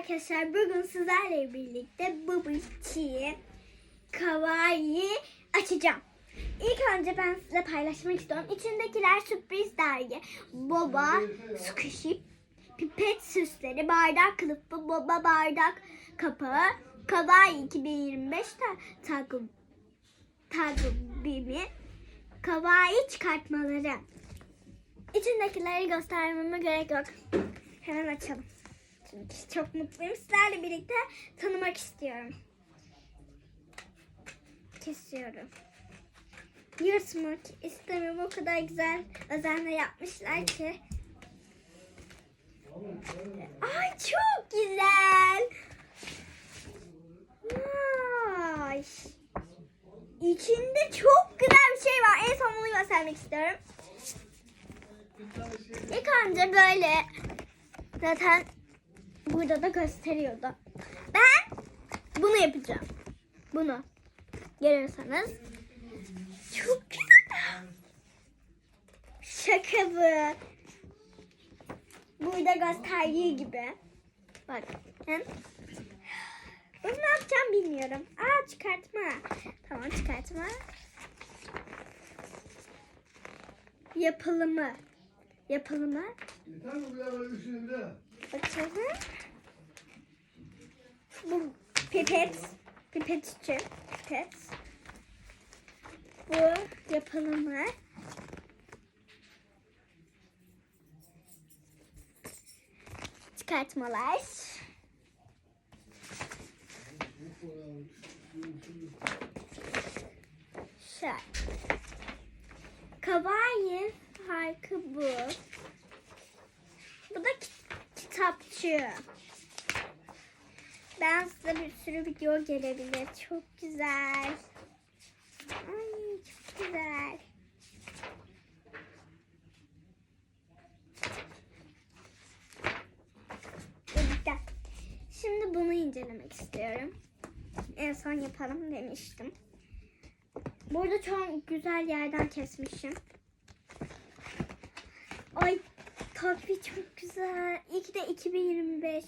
arkadaşlar bugün sizlerle birlikte Bubble Kawaii açacağım. İlk önce ben size paylaşmak istiyorum. İçindekiler sürpriz dergi. Boba, squishy, pipet süsleri, bardak kılıfı, boba bardak kapağı, Kawaii 2025 ta takım takvimi, Kawaii çıkartmaları. İçindekileri göstermeme gerek yok. Hemen açalım. Çok mutluyum. Sizlerle birlikte tanımak istiyorum. Kesiyorum. Yırtmak istemiyorum. O kadar güzel özenle yapmışlar ki. Ay çok güzel. Vay. İçinde çok güzel bir şey var. En son bunu göstermek istiyorum. İlk önce böyle zaten burada da gösteriyordu. Ben bunu yapacağım. Bunu görüyorsanız. Çok güzel. Şaka bu. Burada gösterdiği gibi. Bakın. Bunu ne yapacağım bilmiyorum. Aa çıkartma. Tamam çıkartma. Yapılımı. Yapılımı. Yeter mi bu ya üstünde? Bakalım. Bu pipet. Pipet için. Pipet. Bu yapılımı. Çıkartmalar. Şöyle. Kawaii farkı bu. Bu da ki- kitapçı. Ben size bir sürü video gelebilir. Çok güzel. Ay çok güzel. Şimdi bunu incelemek istiyorum. En son yapalım demiştim. Burada çok güzel yerden kesmişim. Ay takvi çok güzel. İyi ki de 2025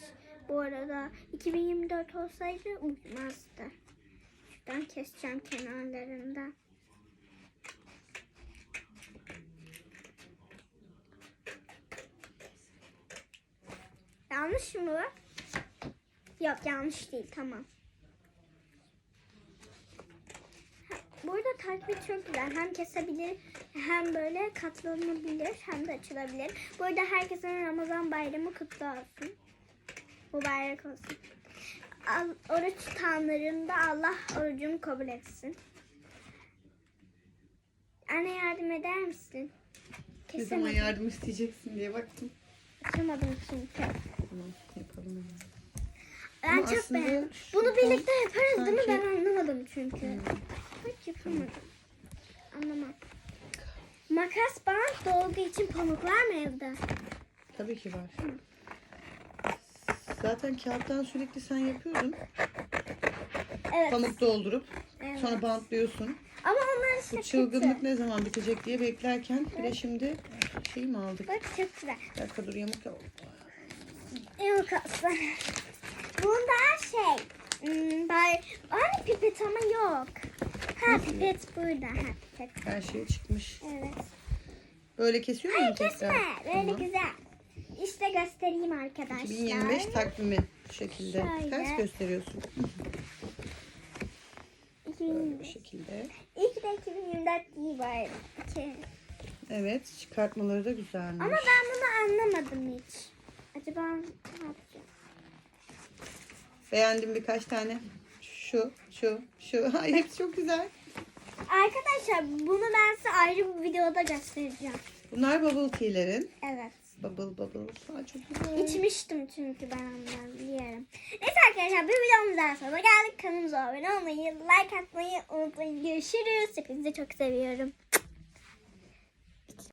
bu arada. 2024 olsaydı uymazdı. Şuradan keseceğim kenarlarında. Yanlış mı? Yok yanlış değil tamam. Burada takvi çok güzel. Hem kesebilir hem böyle katlanabilir hem de açılabilir. Bu arada herkesin Ramazan bayramı kutlu olsun. Mübarek olsun. Oruç tutanların Allah orucumu kabul etsin. Anne yardım eder misin? Ne zaman Kesemedim. yardım isteyeceksin diye baktım. Açamadım çünkü. Tamam yapalım. Ben Ama çok aslında beğendim. şu Bunu birlikte yaparız değil mi? Ben sanki- anlamadım çünkü. Hiç yapamadım. Anlamam. Makas, bant, dolgu için pamuk var mı evde? Tabii ki var. Zaten kağıttan sürekli sen yapıyordun. Evet. Pamuk doldurup evet. sonra bantlıyorsun. Ama onlar işte Bu çılgınlık kötü. ne zaman bitecek diye beklerken bir de şimdi şey mi aldık? Bak çok güzel. Bir dakika dur yamuk yap. Yok aslında. Bunda şey. Hmm, bay, aynı pipet ama yok. Ha Nasıl pipet burada. Ha pipet. Her şey çıkmış. Evet. Böyle kesiyor muyum Hayır tekrar? kesme. Böyle Tamam. güzel. İşte göstereyim arkadaşlar. 2025 takvimi bu şekilde. Şöyle. Ters gösteriyorsun. 2025. Bu şekilde. Ki de 2024 değil. İki. Evet çıkartmaları da güzelmiş. Ama ben bunu anlamadım hiç. Acaba ne yapacağım? Beğendim birkaç tane. Şu, şu, şu. Ay hepsi çok güzel. Arkadaşlar bunu ben size ayrı bir videoda göstereceğim. Bunlar bubble tea'lerin. Evet. Bubble bubble. Aa, çok güzel. İçmiştim çünkü ben ondan biliyorum. Neyse arkadaşlar bir videomuzdan sonra geldik. Kanalımıza abone olmayı, like atmayı unutmayın. Görüşürüz. Hepinizi çok seviyorum.